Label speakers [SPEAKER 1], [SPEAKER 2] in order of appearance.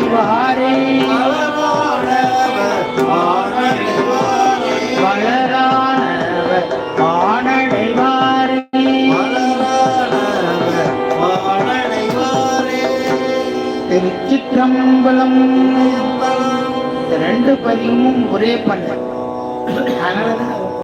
[SPEAKER 1] கைவாரே வளரானவர் ஆனடைவாரே திருச்சிற்றம்பலம் இந்த ரெண்டு பதிவும் ஒரே பண்ண அதனால